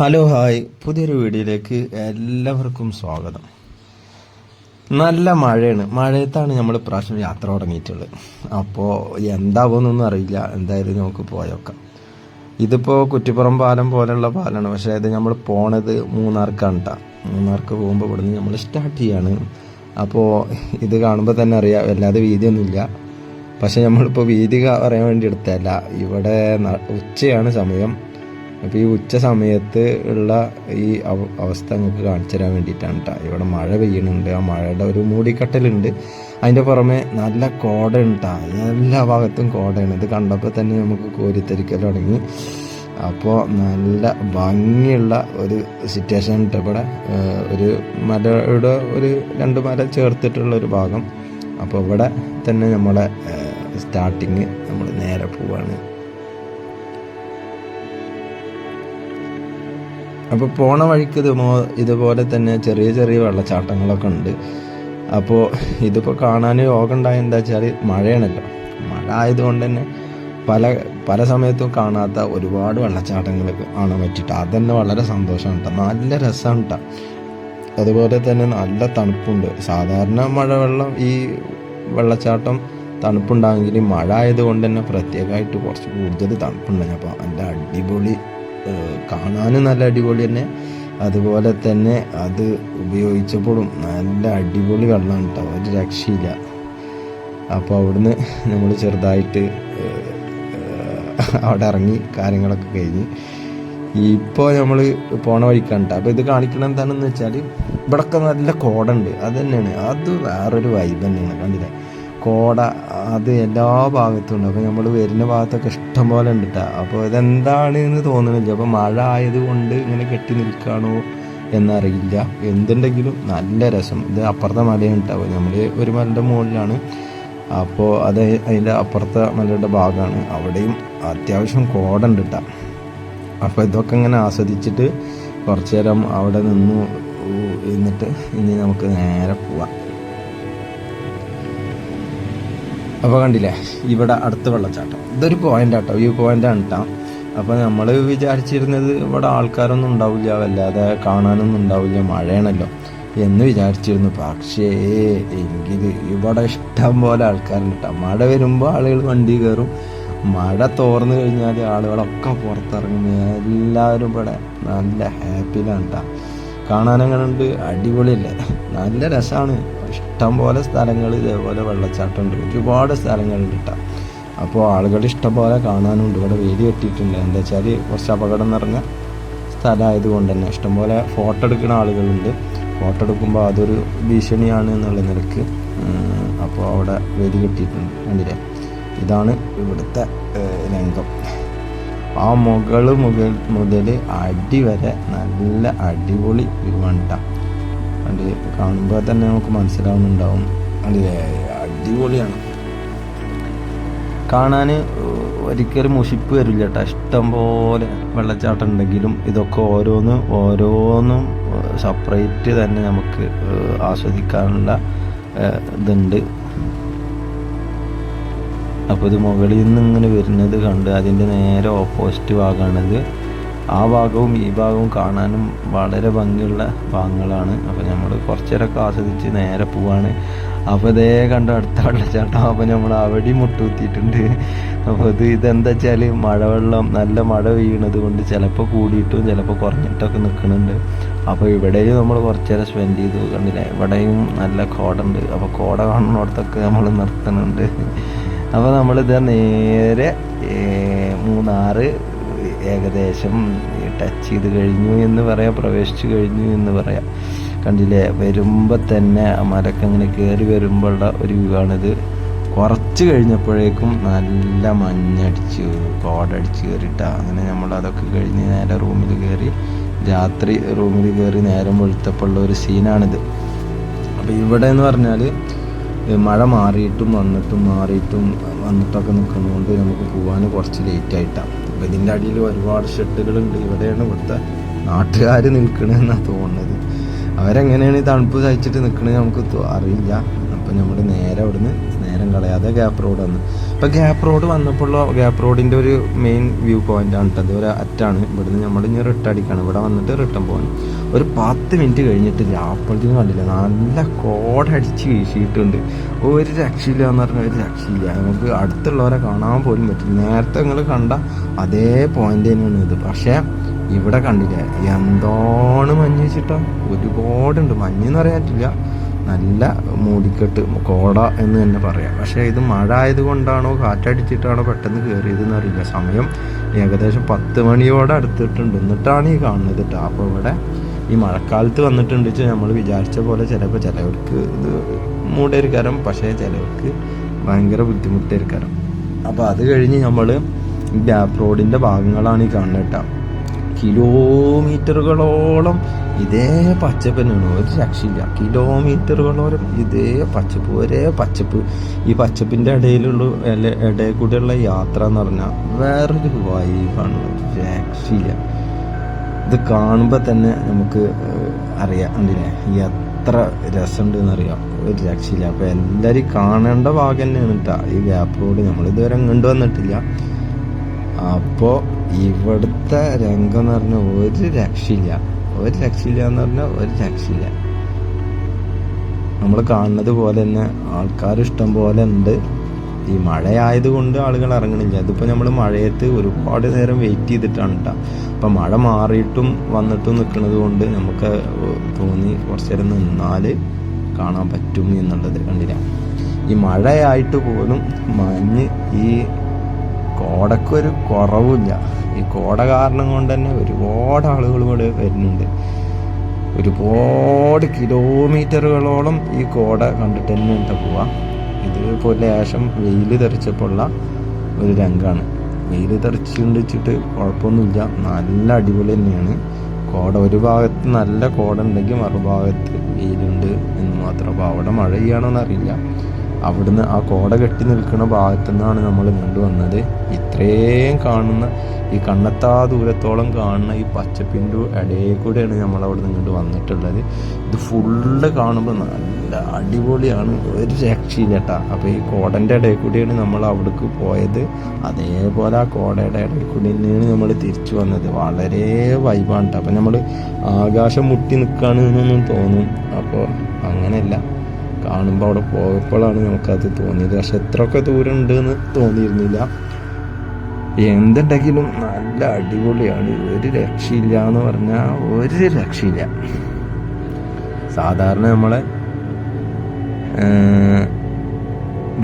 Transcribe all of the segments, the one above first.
Hello hi. പുതിയൊരു വീഡിയോയിലേക്ക് എല്ലാവർക്കും സ്വാഗതം. നല്ല മഴയാണ്. മഴയത്താണ് നമ്മൾ ഇപ്രാവശ്യം യാത്ര തുടങ്ങിയിട്ടുള്ളത്. അപ്പോൾ എന്താകുമെന്നൊന്നും അറിയില്ല. എന്തായാലും നമുക്ക് പോയേക്കാം ഇതിപ്പോൾ കുറ്റിപ്പുറം പാലം പോലെയുള്ള പാലമാണ് പക്ഷേ ഇത് നമ്മൾ പോണത് മൂന്നാർക്കാണ് കേട്ടോ മൂന്നാർക്ക് പോകുമ്പോൾ ഇവിടുന്ന് നമ്മൾ സ്റ്റാർട്ട് ചെയ്യാണ്. അപ്പോൾ ഇത് കാണുമ്പോൾ തന്നെ അറിയാം. വല്ലാതെ വീതിയൊന്നുമില്ല. പക്ഷെ നമ്മളിപ്പോൾ വീതി പറയാൻ വേണ്ടി എടുത്തല്ല ഇവിടെ ഉച്ചയാണ് സമയം. അപ്പോൾ ഈ ഉച്ച സമയത്ത് ഉള്ള ഈ അവസ്ഥ നിങ്ങൾക്ക് കാണിച്ചു തരാൻ വേണ്ടിയിട്ടാണ് കേട്ടോ ഇവിടെ മഴ പെയ്യുന്നുണ്ട് ആ മഴയുടെ ഒരു മൂടിക്കട്ടലുണ്ട്. അതിന്റെ പുറമെ നല്ല കോട കേട്ടോ എല്ലാ ഭാഗത്തും കോടയാണ്. ഇത് കണ്ടപ്പോൾ തന്നെ നമുക്ക് കോരിത്തരിക്കൽ തുടങ്ങി. അപ്പോൾ നല്ല ഭംഗിയുള്ള ഒരു സിറ്റുവേഷൻ ഉണ്ട് ഇവിടെ. ഒരു മലയുടെ ഒരു രണ്ട് മല ചേർത്തിട്ടുള്ള ഒരു ഭാഗം. അപ്പോൾ ഇവിടെ തന്നെ നമ്മളെ സ്റ്റാർട്ടിങ് നമ്മൾ നേരെ പോവാണ്. അപ്പോൾ പോണ വഴിക്ക് ഇതുമോ ഇതുപോലെ തന്നെ ചെറിയ ചെറിയ വെള്ളച്ചാട്ടങ്ങളൊക്കെ ഉണ്ട്. അപ്പോൾ ഇതിപ്പോൾ കാണാൻ യോഗം ഉണ്ടായ എന്താ വെച്ചാൽ മഴയാണല്ലോ. മഴ ആയതുകൊണ്ട് തന്നെ പല പല സമയത്തും കാണാത്ത ഒരുപാട് വെള്ളച്ചാട്ടങ്ങളൊക്കെ കാണാൻ പറ്റിയിട്ട് അതന്നെ വളരെ സന്തോഷമാണ് കേട്ടോ നല്ല രസമാണ് കേട്ടോ അതുപോലെ തന്നെ നല്ല തണുപ്പുണ്ട്. സാധാരണ മഴവെള്ളം ഈ വെള്ളച്ചാട്ടം തണുപ്പുണ്ടാകുമെങ്കിൽ മഴ ആയതുകൊണ്ട് തന്നെ പ്രത്യേകമായിട്ട് കുറച്ച് കൂടുതൽ തണുപ്പുണ്ടായി അപ്പോൾ നല്ല അടിപൊളി കാണാനും നല്ല അടിപൊളി തന്നെ. അതുപോലെ തന്നെ അത് ഉപയോഗിച്ചപ്പോഴും നല്ല അടിപൊളി വെള്ളമാണ് കേട്ടോ ഒരു രക്ഷയില്ല. അപ്പോൾ അവിടുന്ന് നമ്മൾ ചെറുതായിട്ട് അവിടെ ഇറങ്ങി കാര്യങ്ങളൊക്കെ കഴിഞ്ഞ്. ഇപ്പോൾ നമ്മൾ പോണ വഴിക്കാണ് ട്ടോ. അപ്പോൾ ഇത് കാണിക്കണം എന്താണെന്ന് വെച്ചാൽ ഇവിടൊക്കെ നല്ല കോടുണ്ട് അത് തന്നെയാണ്. അത് വേറൊരു വൈബ് തന്നെയാണ്. കണ്ടില്ലേ? കോട അത് എല്ലാ ഭാഗത്തും ഉണ്ട് അപ്പോൾ നമ്മൾ വരുന്ന ഭാഗത്തൊക്കെ ഇഷ്ടം പോലെ ഉണ്ട് കേട്ടോ അപ്പോൾ ഇതെന്താണ് എന്ന് തോന്നുന്നില്ല അപ്പോൾ മഴ ആയതുകൊണ്ട് ഇങ്ങനെ കെട്ടി നിൽക്കുകയാണോ എന്നറിയില്ല. എന്തുണ്ടെങ്കിലും നല്ല രസം. ഇത് അപ്പുറത്തെ മലയാണ് കേട്ടോ നമ്മൾ ഒരു മലയുടെ മുകളിലാണ്. അപ്പോൾ അത് അതിന്റെ അപ്പുറത്തെ മലയുടെ ഭാഗമാണ് അവിടെയും അത്യാവശ്യം കോട ഉണ്ട് കേട്ടോ അപ്പോൾ ഇതൊക്കെ ഇങ്ങനെ ആസ്വദിച്ചിട്ട് കുറച്ചു നേരം അവിടെ നിന്നു. എന്നിട്ട് ഇനി നമുക്ക് നേരെ പോവാം. അപ്പോൾ കണ്ടില്ലേ? ഇവിടെ അടുത്ത വെള്ളച്ചാട്ടം. ഇതൊരു പോയിന്റ് ആട്ടോ. ഈ പോയിന്റ് ആണ് കേട്ടോ അപ്പോൾ നമ്മൾ വിചാരിച്ചിരുന്നത് ഇവിടെ ആൾക്കാരൊന്നും ഉണ്ടാവില്ല. വല്ലാതെ കാണാനൊന്നും ഉണ്ടാവില്ല. മഴയാണല്ലോ. എന്ന് വിചാരിച്ചിരുന്നു. പക്ഷേ എനിക്ക് ഇവിടെ ഇഷ്ടം പോലെ ആൾക്കാരുണ്ട് കേട്ടോ മഴ വരുമ്പോൾ ആളുകൾ വണ്ടി കയറും മഴ തോർന്നു കഴിഞ്ഞാൽ ആളുകളൊക്കെ പുറത്തിറങ്ങും. എല്ലാവരും ഇവിടെ നല്ല ഹാപ്പിയിലാണ് കേട്ടോ കാണാനങ്ങനെ ഉണ്ട് അടിപൊളിയല്ലേ? നല്ല രസമാണ് ഇഷ്ടം പോലെ സ്ഥലങ്ങൾ ഇതേപോലെ വെള്ളച്ചാട്ടമുണ്ട്. ഒരുപാട് സ്ഥലങ്ങളുണ്ട് കേട്ടോ. അപ്പോൾ ആളുകൾ ഇഷ്ടം പോലെ കാണാനുണ്ട്. ഇവിടെ വേലി കെട്ടിയിട്ടുണ്ട്. എന്താ വെച്ചാൽ കുറച്ച് അപകടം നിറഞ്ഞ സ്ഥലമായതുകൊണ്ട് തന്നെ ഇഷ്ടംപോലെ ഫോട്ടോ എടുക്കുന്ന ആളുകളുണ്ട്. ഫോട്ടോ എടുക്കുമ്പോൾ അതൊരു ഭീഷണിയാണ് എന്നുള്ള നിലയ്ക്ക് അപ്പോൾ അവിടെ വേലി കെട്ടിയിട്ടുണ്ട്. കണ്ടില്ലേ? ഇതാണ് ഇവിടുത്തെ രംഗം. ആ മുകൾ മുകൾ മുതൽ അടി വരെ നല്ല അടിപൊളി വ്യൂ. അത് കാണുമ്പോൾ തന്നെ നമുക്ക് മനസ്സിലാവുന്നുണ്ടാവും. അല്ലേ? അടിപൊളിയാണ്. കാണാൻ ഒരിക്കലും മുഷിപ്പ് വരില്ല കേട്ടോ ഇഷ്ടം പോലെ വെള്ളച്ചാട്ടം ഉണ്ടെങ്കിലും ഇതൊക്കെ ഓരോന്ന് ഓരോന്നും സെപ്പറേറ്റ് തന്നെ നമുക്ക് ആസ്വദിക്കാനുള്ള ഇതുണ്ട്. അപ്പോൾ ഇത് മുകളിൽ നിന്ന് ഇങ്ങനെ വരുന്നത് കണ്ട് അതിന്റെ നേരെ ഓപ്പോസിറ്റ് ഭാഗമാണിത് ആ ഭാഗവും ഈ ഭാഗവും കാണാനും വളരെ ഭംഗിയുള്ള ഭാഗങ്ങളാണ്. അപ്പോൾ നമ്മൾ കുറച്ചേരൊക്കെ ആസ്വദിച്ച് നേരെ പോവാണ്. അപ്പോൾ ഇതേ കണ്ട അടുത്ത വെള്ളച്ചാട്ടം. അപ്പോൾ നമ്മൾ അവിടെ മുട്ടുകുത്തിയിട്ടുണ്ട് അപ്പോൾ ഇത് ഇതെന്താ വെച്ചാൽ മഴവെള്ളം നല്ല മഴ പെയ്യണത് കൊണ്ട് ചിലപ്പോൾ കൂടിയിട്ടും ചിലപ്പോൾ കുറഞ്ഞിട്ടൊക്കെ നിൽക്കുന്നുണ്ട് അപ്പോൾ ഇവിടെയും നമ്മൾ കുറച്ചേരം സ്പെൻഡ് ചെയ്തു. കണ്ടില്ലേ? ഇവിടെയും നല്ല കോട ഉണ്ട് അപ്പോൾ കോട കാണുന്നിടത്തൊക്കെ നമ്മൾ നിർത്തുന്നുണ്ട് അപ്പോൾ നമ്മളിത് നേരെ മൂന്നാറ് ഏകദേശം ടച്ച് ചെയ്ത് കഴിഞ്ഞു എന്ന് പറയാം പ്രവേശിച്ചു കഴിഞ്ഞു എന്ന് പറയാം. കണ്ടില്ലേ? വരുമ്പോൾ തന്നെ ആ മലക്ക് അങ്ങനെ കയറി വരുമ്പോഴുള്ള ഒരു വ്യൂ ആണിത്. കുറച്ച് കഴിഞ്ഞപ്പോഴേക്കും നല്ല മഞ്ഞടിച്ച് കോടടിച്ച് കയറിയിട്ടാ അങ്ങനെ നമ്മൾ അതൊക്കെ കഴിഞ്ഞ് നേരെ റൂമിൽ കയറി രാത്രി റൂമിൽ കയറി നേരം വെളുത്തപ്പോഴുള്ള ഒരു സീനാണിത് അപ്പോൾ ഇവിടെ എന്ന് പറഞ്ഞാൽ മഴ മാറിയിട്ടും വന്നിട്ടും മാറിയിട്ടും വന്നിട്ടൊക്കെ നിൽക്കുന്നതുകൊണ്ട് നമുക്ക് പോകാൻ കുറച്ച് ലേറ്റ് ആയിട്ടാണ് അപ്പോൾ ഇതിന്റെ അടിയിൽ ഒരുപാട് ഷെഡുകളുണ്ട്. ഇവിടെയാണ് ഇവിടുത്തെ നാട്ടുകാർ നിൽക്കണമെന്നാണ് തോന്നുന്നത്. അവരെങ്ങനെയാണ് ഈ തണുപ്പ് സഹിച്ചിട്ട് നിൽക്കണത് നമുക്ക് അറിയില്ല. അപ്പം നമ്മൾ നേരെ അവിടുന്ന് നേരം കളയാതെ ഗ്യാപ്പ് റോഡ് വന്ന്. ഇപ്പോൾ ഗ്യാപ്പ് റോഡ് വന്നപ്പോൾ ഗ്യാപ്പ് റോഡിന്റെ ഒരു മെയിൻ വ്യൂ പോയിന്റ് ആണ് കേട്ടത് ഒരു അറ്റാണ് ഇവിടുന്ന് നമ്മൾ ഇനി റിട്ടേൺ അടിക്കണം. ഇവിടെ വന്നിട്ട് റിട്ടേൺ പോകണം. ഒരു പത്ത് മിനിറ്റ് കഴിഞ്ഞിട്ട് അപ്പോഴത്തേക്കും കണ്ടില്ല. നല്ല കോടടിച്ച് വീശിയിട്ടുണ്ട്. ഒരു രക്ഷയില്ല എന്ന് പറഞ്ഞാൽ ഒരു രക്ഷയില്ല. നമുക്ക് അടുത്തുള്ളവരെ കാണാൻ പോലും പറ്റില്ല. നേരത്തെ നിങ്ങൾ കണ്ട അതേ പോയിന്റ് തന്നെയാണ് ഇത്. പക്ഷേ ഇവിടെ കണ്ടില്ല? എന്താണ് മഞ്ഞ് വെച്ചിട്ടാ? ഒരുപാടുണ്ട്. മഞ്ഞെന്ന് പറയാൻ പറ്റില്ല. നല്ല മൂടിക്കെട്ട് കോട എന്ന് തന്നെ പറയാം. പക്ഷേ ഇത് മഴ ആയതുകൊണ്ടാണോ കാറ്റടിച്ചിട്ടാണോ പെട്ടെന്ന് കയറിയതെന്ന് അറിയില്ല സമയം ഏകദേശം പത്ത് മണിയോടെ അടുത്തിട്ടുണ്ട്. എന്നിട്ടാണ് ഈ കാണുന്നത് കേട്ടോ. അപ്പോൾ ഇവിടെ ഈ മഴക്കാലത്ത് വന്നിട്ടുണ്ട് വെച്ചാൽ നമ്മൾ വിചാരിച്ച പോലെ ചിലപ്പോൾ ചിലവർക്ക് ഇത് മൂടേരിക്കാരം പക്ഷേ ചിലവർക്ക് ഭയങ്കര ബുദ്ധിമുട്ടേരിക്കാരം. അപ്പോൾ അത് കഴിഞ്ഞ് നമ്മൾ ഗ്യാപ്പ് റോഡിന്റെ ഭാഗങ്ങളാണ് ഈ കാണുന്നത് കേട്ടോ. കിലോമീറ്ററുകളോളം ഇതേ പച്ചപ്പ് തന്നെയാണ് ഒരു രക്ഷയില്ല. കിലോമീറ്ററുകളോളം ഇതേ പച്ചപ്പ്. ഒരേ പച്ചപ്പ്. ഈ പച്ചപ്പിന്റെ ഇടയിലുള്ള ഇടയിൽ കൂടെയുള്ള യാത്ര എന്ന് പറഞ്ഞാൽ വേറൊരു വൈബാണ് രക്ഷയില്ല. ഇത് കാണുമ്പോൾ തന്നെ നമുക്ക് അറിയാം. അതിനെ എത്ര രസമുണ്ട് എന്നറിയാം ഒരു രക്ഷയില്ല. അപ്പോൾ എല്ലാവരും കാണേണ്ട ഭാഗം തന്നെയാണ് കേട്ടോ ഈ ഗ്യാപ്പ് റോഡ് നമ്മളിതുവരെ ഇങ്ങോട്ട് വന്നിട്ടില്ല. അപ്പോൾ ഇവിടുത്തെ രംഗം എന്ന് പറഞ്ഞാൽ ഒരു രക്ഷയില്ല. ഒരു രക്ഷയില്ല എന്ന് പറഞ്ഞാൽ ഒരു രക്ഷയില്ല. നമ്മൾ കാണുന്നത് പോലെ തന്നെ ആൾക്കാർ ഇഷ്ടം പോലെ ഉണ്ട്. ഈ മഴയായതുകൊണ്ട് ആളുകൾ ഇറങ്ങണില്ല. അതിപ്പോൾ നമ്മൾ മഴയത്ത് ഒരുപാട് നേരം വെയിറ്റ് ചെയ്തിട്ടാണ് കേട്ടോ അപ്പം മഴ മാറിയിട്ടും വന്നിട്ടും നിൽക്കുന്നത് കൊണ്ട് നമുക്ക് തോന്നി കുറച്ച് നേരം നിന്നാൽ കാണാൻ പറ്റും എന്നുള്ളത് കണ്ടില്ല. ഈ മഴയായിട്ട് പോലും മഞ്ഞ് ഈ കോടക്കൊരു കുറവില്ല ഈ കോട കാരണം കൊണ്ട് തന്നെ ഒരുപാട് ആളുകൾ ഇവിടെ വരുന്നുണ്ട്. ഒരുപാട് കിലോമീറ്ററുകളോളം ഈ കോട കണ്ടിട്ട് തന്നെ ഉണ്ട് പോവാ? ഇത് ഇപ്പോൾ ലേശം വെയിൽ തെറിച്ചപ്പോഴുള്ള ഒരു രംഗമാണ് വെയിൽ തെറിച്ചുകൊണ്ട് വെച്ചിട്ട് കുഴപ്പമൊന്നുമില്ല. നല്ല അടിപൊളി തന്നെയാണ്. കോട ഒരു ഭാഗത്ത് നല്ല കോട ഉണ്ടെങ്കിൽ മറുഭാഗത്ത് വെയിലുണ്ട് എന്ന് മാത്രം. അപ്പോൾ അവിടെ മഴ ചെയ്യണമെന്നറിയില്ല അവിടുന്ന് ആ കോട കെട്ടി നിൽക്കുന്ന ഭാഗത്തു നിന്നാണ് നമ്മൾ വന്നത്. ഇത്രയും കാണുന്ന ഈ കണ്ണത്താ ദൂരത്തോളം കാണുന്ന ഈ പച്ചപ്പിന്റെ ഇടയിൽ കൂടെയാണ് നമ്മൾ അവിടെ നിന്ന് ഇങ്ങോട്ട് വന്നിട്ടുള്ളത്. ഇത് ഫുള്ള് കാണുമ്പോൾ നല്ല അടിപൊളിയാണ്. ഒരു രക്ഷയില്ല കേട്ടാ. അപ്പോൾ ഈ കോടന്റെ ഇടയിൽ കൂടിയാണ് നമ്മൾ അവിടേക്ക് പോയത്. അതേപോലെ ആ കോടയുടെ ഇടയിൽ കൂടി തന്നെയാണ് നമ്മൾ തിരിച്ചു വന്നത്. വളരെ വൈബാണ് കേട്ടോ. അപ്പോൾ നമ്മൾ ആകാശം മുട്ടി നിൽക്കുകയാണ് എന്നൊന്നും തോന്നും. അപ്പോൾ അങ്ങനെയല്ല. കാണുമ്പോൾ അവിടെ പോയപ്പോഴാണ് നമുക്കത് തോന്നിയത്. പക്ഷെ എത്രയൊക്കെ ദൂരം ഉണ്ട് എന്ന് തോന്നിയിരുന്നില്ല. എന്തുണ്ടെങ്കിലും നല്ല അടിപൊളിയാണ്. ഒരു രക്ഷയില്ല എന്ന് പറഞ്ഞാൽ ഒരു രക്ഷയില്ല. സാധാരണ നമ്മളെ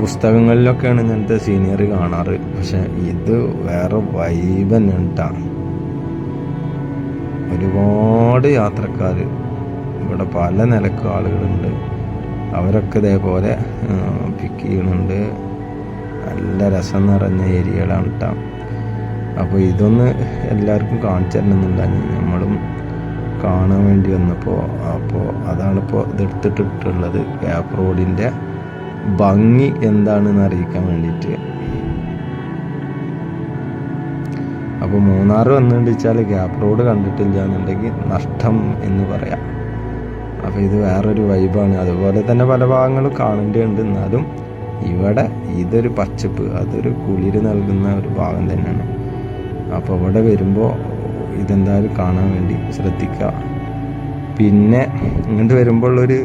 പുസ്തകങ്ങളിലൊക്കെയാണ് ഇങ്ങനത്തെ സീനിയർ കാണാറ്. പക്ഷെ ഇത് വേറെ വൈബ് തന്നെയാണ്. ഒരുപാട് യാത്രക്കാർ ഇവിടെ പല നിലയ്ക്ക് ആളുകളുണ്ട്. അവരൊക്കെ ഇതേപോലെ പിക്ക് ചെയ്യണുണ്ട് നല്ല രസം നിറഞ്ഞ ഏരിയകളാണ് കേട്ടോ അപ്പോൾ ഇതൊന്ന് എല്ലാവർക്കും കാണിച്ചു തരണമെന്നുണ്ടായിരുന്നു നമ്മളും കാണാൻ വേണ്ടി വന്നപ്പോൾ അപ്പോൾ അതാണിപ്പോൾ ഇതെടുത്തിട്ടിട്ടുള്ളത്. ഗ്യാപ്പ് റോഡിന്റെ ഭംഗി എന്താണെന്ന് അറിയിക്കാൻ വേണ്ടിയിട്ട്. അപ്പോൾ മൂന്നാർ വന്നുകൊണ്ട് വെച്ചാൽ ഗ്യാപ്പ് റോഡ് കണ്ടിട്ടില്ല എന്നുണ്ടെങ്കിൽ നഷ്ടം എന്ന് പറയാം. അപ്പോൾ ഇത് വേറൊരു വൈബാണ് അതുപോലെ തന്നെ പല ഭാഗങ്ങളും കാണേണ്ടതുണ്ട്. എന്നാലും ഇവിടെ ഇതൊരു പച്ചപ്പ് അതൊരു കുളിര് നൽകുന്ന ഒരു ഭാഗം തന്നെയാണ്. അപ്പോൾ ഇവിടെ വരുമ്പോൾ ഇതെന്തായാലും കാണാൻ വേണ്ടി ശ്രദ്ധിക്കുക. പിന്നെ ഇങ്ങോട്ട് വരുമ്പോൾ ഒരു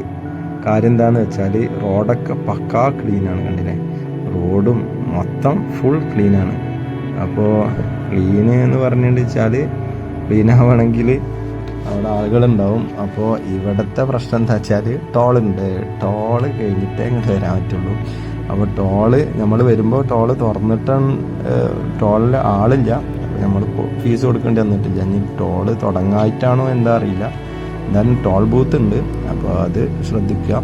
കാര്യം എന്താണെന്ന് വെച്ചാൽ റോഡൊക്കെ പക്കാ ക്ലീനാണ് കണ്ടില്ലേ? റോഡും മൊത്തം ഫുൾ ക്ലീനാണ് അപ്പോൾ ക്ലീന് എന്ന് പറഞ്ഞിട്ട് വെച്ചാൽ ക്ലീൻ ആവണമെങ്കിൽ അവിടെ ആളുകളുണ്ടാവും. അപ്പോൾ ഇവിടുത്തെ പ്രശ്നം എന്താ വെച്ചാൽ ടോളുണ്ട്. ടോൾ കഴിഞ്ഞിട്ടേ ഇങ്ങോട്ട് വരാൻ പറ്റുള്ളൂ. അപ്പോൾ ടോൾ നമ്മൾ വരുമ്പോൾ ടോൾ തുറന്നിട്ടാണ് ടോളിൽ ആളില്ല. നമ്മൾ ഫീസ് കൊടുക്കേണ്ടി വന്നിട്ടില്ല. ഇനി ടോൾ തുടങ്ങായിട്ടാണോ എന്താ അറിയില്ല. എന്തായാലും ടോൾ ബൂത്ത് ഉണ്ട് അപ്പോൾ അത് ശ്രദ്ധിക്കുക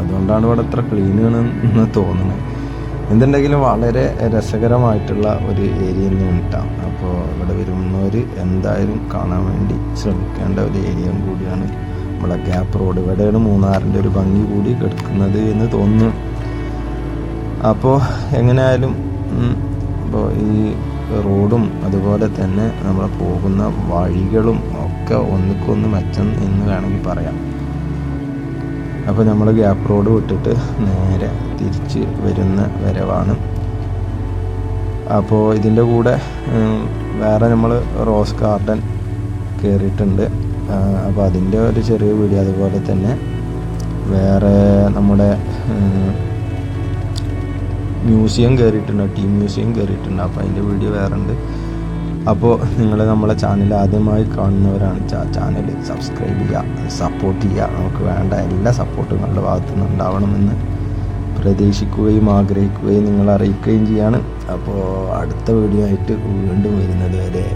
അതുകൊണ്ടാണ് ഇവിടെ ഇത്ര ക്ലീൻ എന്ന് തോന്നുന്നത്. എന്തുണ്ടെങ്കിലും വളരെ രസകരമായിട്ടുള്ള ഒരു ഏരിയ തന്നെയാണ് കേട്ടോ അപ്പോൾ ഇവിടെ വരുന്നവർ എന്തായാലും കാണാൻ വേണ്ടി ശ്രമിക്കേണ്ട ഒരു ഏരിയ കൂടിയാണ് നമ്മളെ ഗ്യാപ്പ് റോഡ്. ഇവിടെയാണ് മൂന്നാറിന്റെ ഒരു ഭംഗി കൂടി കിടക്കുന്നത് എന്ന് തോന്നുന്നു. അപ്പോൾ എങ്ങനെയായാലും അപ്പോൾ ഈ റോഡും അതുപോലെ തന്നെ നമ്മൾ പോകുന്ന വഴികളും ഒക്കെ ഒന്നിക്കൊന്ന് മെച്ചം എന്ന് വേണമെങ്കിൽ പറയാം. അപ്പോൾ നമ്മൾ ഗ്യാപ്പ് റോഡ് വിട്ടിട്ട് നേരെ തിരിച്ച് വരുന്ന വരവാണ്. അപ്പോൾ ഇതിന്റെ കൂടെ വേറെ നമ്മൾ റോസ് ഗാർഡൻ കയറിയിട്ടുണ്ട് അപ്പോൾ അതിന്റെ ഒരു ചെറിയ വീഡിയോ അതുപോലെ തന്നെ വേറെ നമ്മുടെ മ്യൂസിയം കയറിയിട്ടുണ്ട് ടീം മ്യൂസിയം കയറിയിട്ടുണ്ട് അപ്പോൾ അതിന്റെ വീഡിയോ വേറെ ഉണ്ട്. അപ്പോൾ നിങ്ങൾ നമ്മളെ ചാനൽ ആദ്യമായി കാണുന്നവരാണ് ചാനൽ സബ്സ്ക്രൈബ് ചെയ്യുക സപ്പോർട്ട് ചെയ്യുക. നമുക്ക് വേണ്ട എല്ലാ സപ്പോർട്ടും നിങ്ങളുടെ ഭാഗത്തു നിന്ന് ഉണ്ടാവണമെന്ന് പ്രതീക്ഷിക്കുകയും ആഗ്രഹിക്കുകയും നിങ്ങൾ അറിയിക്കുകയും ചെയ്യാണ്. അപ്പോൾ അടുത്ത വീഡിയോ ആയിട്ട് വീണ്ടും വരുന്നത് വരെ.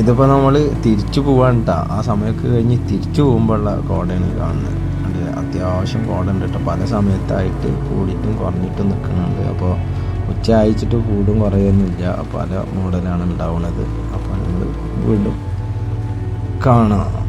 ഇതിപ്പോൾ നമ്മൾ തിരിച്ചു പോവാൻ കേട്ടോ ആ സമയമൊക്കെ കഴിഞ്ഞ് തിരിച്ചു പോകുമ്പോഴുള്ള കോടയാണ് കാണുന്നത്. അത് അത്യാവശ്യം കോട ഉണ്ട് കേട്ടോ പല സമയത്തായിട്ട് കൂടിയിട്ടും കുറഞ്ഞിട്ടും നിൽക്കുന്നുണ്ട്. അപ്പോൾ ഉച്ച അയച്ചിട്ട് കൂടും കുറയൊന്നുമില്ല പല മോഡലാണ് ഉണ്ടാവുന്നത് അപ്പോൾ നമ്മൾ വീണ്ടും കാണാം.